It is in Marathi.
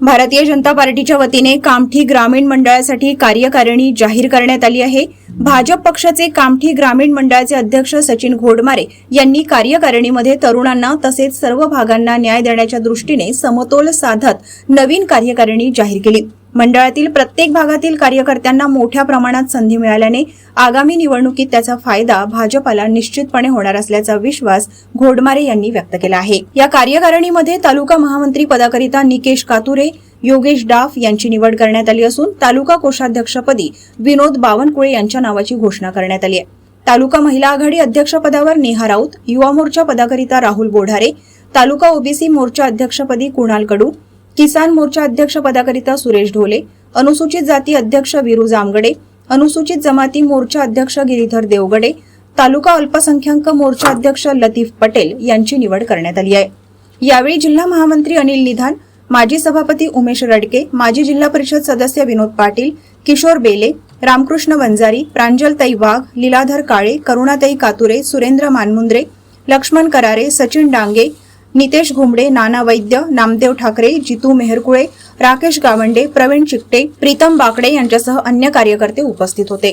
भारतीय जनता पार्टीच्या वतीने कामठी ग्रामीण मंडळासाठी कार्यकारिणी जाहीर करण्यात आली आहे. भाजप पक्षाचे कामठी ग्रामीण मंडळाचे अध्यक्ष सचिन घोडमारे यांनी कार्यकारिणीमध्ये तरुणांना तसेच सर्व भागांना न्याय देण्याच्या दृष्टीने समतोल साधत नवीन कार्यकारिणी जाहीर केली. मंडळातील प्रत्येक भागातील कार्यकर्त्यांना मोठ्या प्रमाणात संधी मिळाल्याने आगामी निवडणुकीत त्याचा फायदा भाजपाला निश्चितपणे होणार असल्याचा विश्वास घोडमारे यांनी व्यक्त केला आहे. या कार्यकारिणीमध्ये तालुका महामंत्री पदाकरिता निकेश कातुरे योगेश डाफ यांची निवड करण्यात आली असून तालुका कोषाध्यक्षपदी विनोद बावनकुळे यांच्या नावाची घोषणा करण्यात आली आहे. तालुका महिला आघाडी अध्यक्षपदावर नेहा राऊत युवा मोर्चा पदाकरिता राहुल बोढारे तालुका ओबीसी मोर्चा अध्यक्षपदी कुणाल कडू किसान मोर्चा अध्यक्ष पदाकरिता सुरेश ढोले अनुसूचित जाती अध्यक्ष विरू जामगडे अनुसूचित जमाती मोर्चा अध्यक्ष गिरीधर देवगडे तालुका अल्पसंख्याक मोर्चा अध्यक्ष लतीफ पटेल यांची निवड करण्यात आली आहे. यावेळी जिल्हा महामंत्री अनिल निधान माजी सभापती उमेश रडके माजी जिल्हा परिषद सदस्य विनोद पाटील किशोर बेले रामकृष्ण वंजारी प्रांजलताई वाघ लीलाधर काळे करुणाताई कातुरे सुरेंद्र मानमुंद्रे लक्ष्मण करारे सचिन डांगे नितेश घुमडे नाना वैद्य नामदेव ठाकरे जितू मेहरकुळे राकेश गावंडे प्रवीण चिकटे प्रीतम बाकडे यांच्यासह अन्य कार्यकर्ते उपस्थित होते.